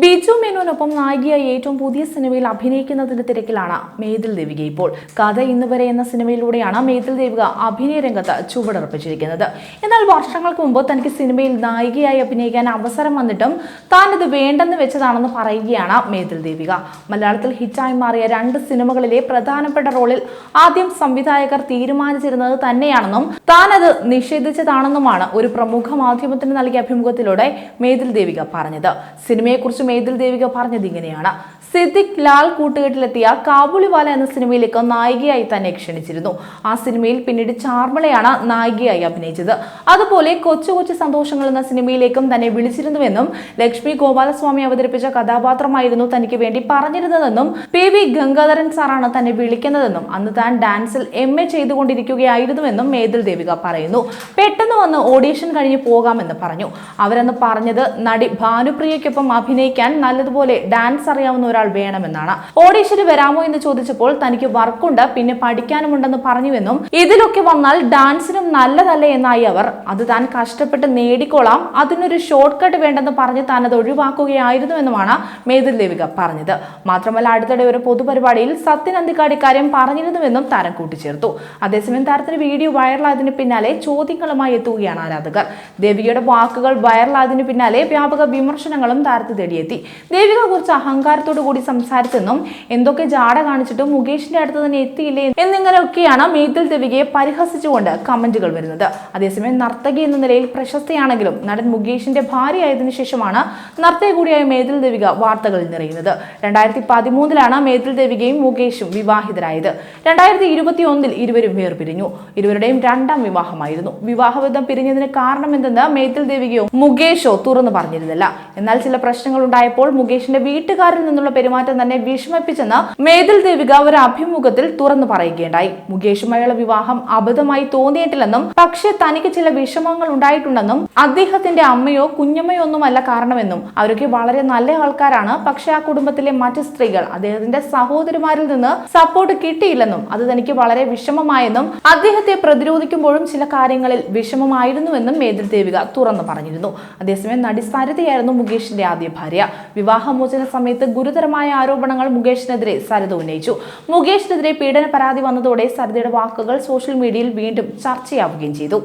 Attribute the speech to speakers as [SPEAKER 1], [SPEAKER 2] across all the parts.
[SPEAKER 1] ബിജു മേനോനൊപ്പം നായികയായി ഏറ്റവും പുതിയ സിനിമയിൽ അഭിനയിക്കുന്നതിന്റെ തിരക്കിലാണ് മേതിൽ ദേവിക ഇപ്പോൾ. കഥ ഇന്ന് വരെ എന്ന സിനിമയിലൂടെയാണ് മേതിൽ ദേവിക അഭിനയ രംഗത്ത് ചുവടുറപ്പിച്ചിരിക്കുന്നത്. എന്നാൽ വർഷങ്ങൾക്ക് മുമ്പ് തനിക്ക് സിനിമയിൽ നായികയായി അഭിനയിക്കാൻ അവസരം വന്നിട്ടും താൻ ഇത് വേണ്ടെന്ന് വെച്ചതാണെന്ന് പറയുകയാണ് മേതിൽ ദേവിക. മലയാളത്തിൽ ഹിറ്റായി മാറിയ രണ്ട് സിനിമകളിലെ പ്രധാനപ്പെട്ട റോളിൽ ആദ്യം സംവിധായകർ തീരുമാനിച്ചിരുന്നത് തന്നെയാണെന്നും താൻ അത് നിഷേധിച്ചതാണെന്നുമാണ് ഒരു പ്രമുഖ മാധ്യമത്തിന് നൽകിയ അഭിമുഖത്തിലൂടെ മേതിൽ ദേവിക പറഞ്ഞത്. സിനിമയെക്കുറിച്ച് മേതിൽ ദേവിക പറഞ്ഞത് ഇങ്ങനെയാണ്. സിദ്ദിഖ് ലാൽ കൂട്ടുകെട്ടിലെത്തിയ കാബൂളിവാല എന്ന സിനിമയിലേക്ക് നായികയായി തന്നെ ക്ഷണിച്ചിരുന്നു. ആ സിനിമയിൽ പിന്നീട് ചാർമളയാണ് നായികയായി അഭിനയിച്ചത്. അതുപോലെ കൊച്ചു കൊച്ചു സന്തോഷങ്ങൾ എന്ന സിനിമയിലേക്കും തന്നെ വിളിച്ചിരുന്നുവെന്നും ലക്ഷ്മി ഗോപാലസ്വാമി അവതരിപ്പിച്ച കഥാപാത്രമായിരുന്നു തനിക്ക് വേണ്ടി പറഞ്ഞിരുന്നതെന്നും പി വി ഗംഗാധരൻ സാറാണ് തന്നെ വിളിക്കുന്നതെന്നും അന്ന് താൻ ഡാൻസിൽ എം എ ചെയ്തുകൊണ്ടിരിക്കുകയായിരുന്നുവെന്നും മേതിൽ ദേവിക പറയുന്നു. പെട്ടെന്ന് വന്ന് ഓഡീഷൻ കഴിഞ്ഞ് പോകാമെന്ന് പറഞ്ഞു. അവരെന്ന് പറഞ്ഞത് നടി ഭാനുപ്രിയയ്ക്കൊപ്പം അഭിനയിക്കാൻ നല്ലതുപോലെ ഡാൻസ് അറിയാവുന്ന ഒരാൾ വേണമെന്നാണ്. ഓഡീഷന് വരാമോ എന്ന് ചോദിച്ചപ്പോൾ തനിക്ക് വർക്കുണ്ട് പിന്നെ പഠിക്കാനുമുണ്ടെന്ന് പറഞ്ഞുവെന്നും ഇതിലൊക്കെ വന്നാൽ ഡാൻസിനും നല്ലതല്ലേ എന്നായി അവർ. അത് താൻ കഷ്ടപ്പെട്ട് നേടിക്കോളാം അതിനൊരു ഷോർട്ട് കട്ട് വേണ്ടെന്ന് പറഞ്ഞ് താൻ അത് ഒഴിവാക്കുകയായിരുന്നുവെന്നുമാണ് മേതിൽ ദേവിക പറഞ്ഞത്. മാത്രമല്ല അടുത്തിടെ ഒരു പൊതുപരിപാടിയിൽ സത്യൻ അന്തിക്കാട് ഇക്കാര്യം പറഞ്ഞിരുന്നുവെന്നും താരം കൂട്ടിച്ചേർത്തു. അതേസമയം താരത്തിന് വീഡിയോ വൈറലായതിന് പിന്നാലെ ചോദ്യങ്ങളുമായി എത്തുകയാണ് ആരാധകർ. ദേവികയുടെ വാക്കുകൾ വൈറലായതിന് പിന്നാലെ വ്യാപക വിമർശനങ്ങളും താരത്തെ തേടിയെത്തി ദേവിക കുറച്ച് അഹങ്കാരത്തോടു കൂടി സംസാരിച്ചെന്നും എന്തൊക്കെ ജാട കാണിച്ചിട്ടും മുകേഷിന്റെ അടുത്ത് തന്നെ എത്തിയില്ലേ എന്നിങ്ങനെയൊക്കെയാണ് മേതിൽ ദേവികയെ പരിഹസിച്ചുകൊണ്ട് കമന്റുകൾ വരുന്നത്. അതേസമയം നർത്തകി എന്ന നിലയിൽ പ്രശസ്തയാണെങ്കിലും നടൻ മുകേഷിന്റെ ഭാര്യയായതിനു ശേഷമാണ് നർത്തക കൂടിയായ മേതിൽ ദേവിക വാർത്തകളിൽ നിറയുന്നത്. രണ്ടായിരത്തി പതിമൂന്നിലാണ് മേതിൽ ദേവികയും മുകേഷും വിവാഹിതരായത്. രണ്ടായിരത്തി ഇരുപത്തി ഒന്നിൽ ഇരുവരും വേർപിരിഞ്ഞു. ഇരുവരുടെയും രണ്ടാം വിവാഹമായിരുന്നു. വിവാഹബന്ധം പിരിഞ്ഞതിന് കാരണമെന്തെന്ന് മേതിൽ ദേവികയോ മുകേഷോ തുറന്നു പറഞ്ഞിരുന്നില്ല. എന്നാൽ ചില പ്രശ്നങ്ങൾ ഉണ്ടായപ്പോൾ മുകേഷിന്റെ വീട്ടുകാരിൽ നിന്നുള്ള പെരുമാറ്റം തന്നെ വിഷമിപ്പിച്ചെന്ന് മേതിൽ ദേവിക ഒരു അഭിമുഖത്തിൽ തുറന്നു പറയുകയുണ്ടായി. മുകേഷുമായുള്ള വിവാഹം അബദ്ധമായി തോന്നിയിട്ടില്ലെന്നും പക്ഷേ തനിക്ക് ചില വിഷമങ്ങൾ ഉണ്ടായിട്ടുണ്ടെന്നും അദ്ദേഹത്തിന്റെ അമ്മയോ കുഞ്ഞമ്മയോ ഒന്നുമല്ല കാരണമെന്നും അവരൊക്കെ വളരെ നല്ല ആൾക്കാരാണ് പക്ഷെ ആ കുടുംബത്തിലെ മറ്റ് സ്ത്രീകൾ അദ്ദേഹത്തിന്റെ സഹോദരിമാരിൽ നിന്ന് സപ്പോർട്ട് കിട്ടിയില്ലെന്നും അത് തനിക്ക് വളരെ വിഷമമായെന്നും അദ്ദേഹത്തെ പ്രതിരോധിക്കുമ്പോഴും ചില കാര്യങ്ങളിൽ വിഷമമായിരുന്നുവെന്നും മേതിൽ ദേവിക തുറന്നു പറഞ്ഞിരുന്നു. അതേസമയം നടി സരിതയായിരുന്നു മുകേഷിന്റെ ആദ്യ ഭാര്യ വിവാഹമോചന സമയത്ത് ഗുരുതരമായ ആരോപണങ്ങൾ മുകേഷിനെതിരെ സരിത ഉന്നയിച്ചു. മുകേഷിനെതിരെ പീഡന പരാതി വന്നതോടെ സരിതയുടെ വാക്കുകൾ സോഷ്യൽ മീഡിയയിൽ വീണ്ടും ചർച്ചയാവുകയും ചെയ്തു.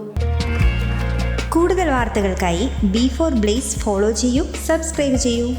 [SPEAKER 2] കൂടുതൽ വാർത്തകൾക്കായി ബി ഫോർ ബ്ലേസ് ഫോളോ ചെയ്യൂ സബ്സ്ക്രൈബ് ചെയ്യൂ.